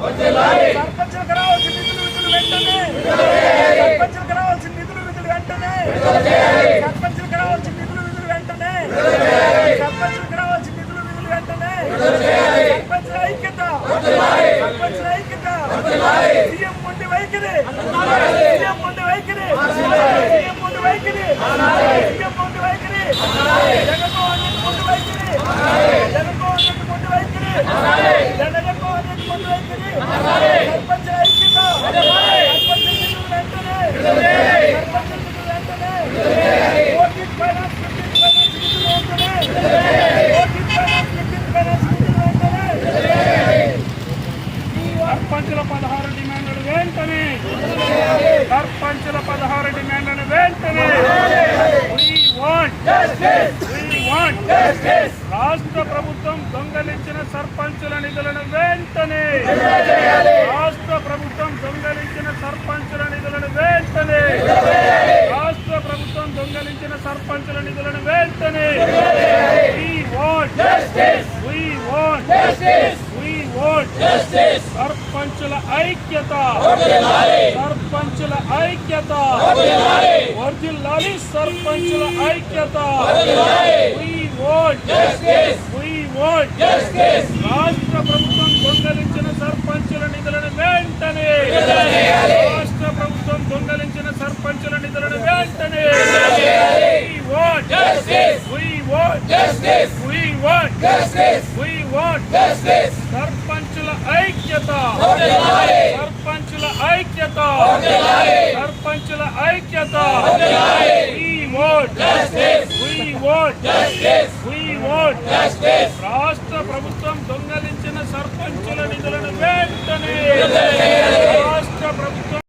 సర్పంచులకు రావాల్సిన నిధులు విధులు వెంటనే. సర్పంచులకు రావాల్సిన నిధులు విధులు వెంటనే. సర్పంచులకు రావాల్సిన నిధులు విధులు వెంటనే. సర్పంచులకు రావాల్సిన నిధులు విధులు వెంటనే. సర్పంచుల ఐక్యత. సర్పంచుల ఐక్యత. సీఎం ఉండి వైఖరి సీఎం మొండి వైఖరి సీఎం మొండి వైఖరి జగన్మోహన్ రెడ్డి మొండి వైఖరి జగన్మోహన్ రెడ్డి మొండి వైఖరి జగన్మోహన్ రెడ్డి మొండి వైఖరి సర్పంచుల ఐక్యత సర్పంచుల నిధులు వెంటనే సర్పంచుల నిధులు వెంటనే ఓటీపీ ఫైనాన్స్ ఫిఫ్టీన్ ఫైనాన్స్ నిధులు వెంటనే ఓటీపీ ఫైనాన్స్ ఫిఫ్టీన్ ఫైనాన్స్ నిధులు వెంటనే సర్పంచుల పదహారు డిమాండ్లు వెంటనే సర్పంచుల పదహారు డిమాండ్లను వెంటనే రాష్ట్ర ప్రభుత్వం దొంగలించిన సర్పంచుల నిధులను వెంటనే రాష్ట్ర ప్రభుత్వం దొంగలించిన సర్పంచుల నిధులను వెంటనే రాష్ట్ర ప్రభుత్వం దొంగలించిన సర్పంచుల నిధులను వెంటనే We want We want We want సర్పంచుల ఐక్యత. సర్పంచుల ఐక్యత. వర్ధిల్లాలి సర్పంచుల ఐక్యత. We want We want రాష్ట్ర ప్రభుత్వం దొంగలించిన సర్పంచుల నిధులను వెంటనే. రాష్ట్ర ప్రభుత్వం దొంగలించిన సర్పంచుల నిధులను వెంటనే. We want We want We want We want సర్పంచుల ఐక్యత. సర్పంచుల ఐక్యత. సర్పంచుల ఐక్యత. రాష్ట్ర ప్రభుత్వం దొంగలి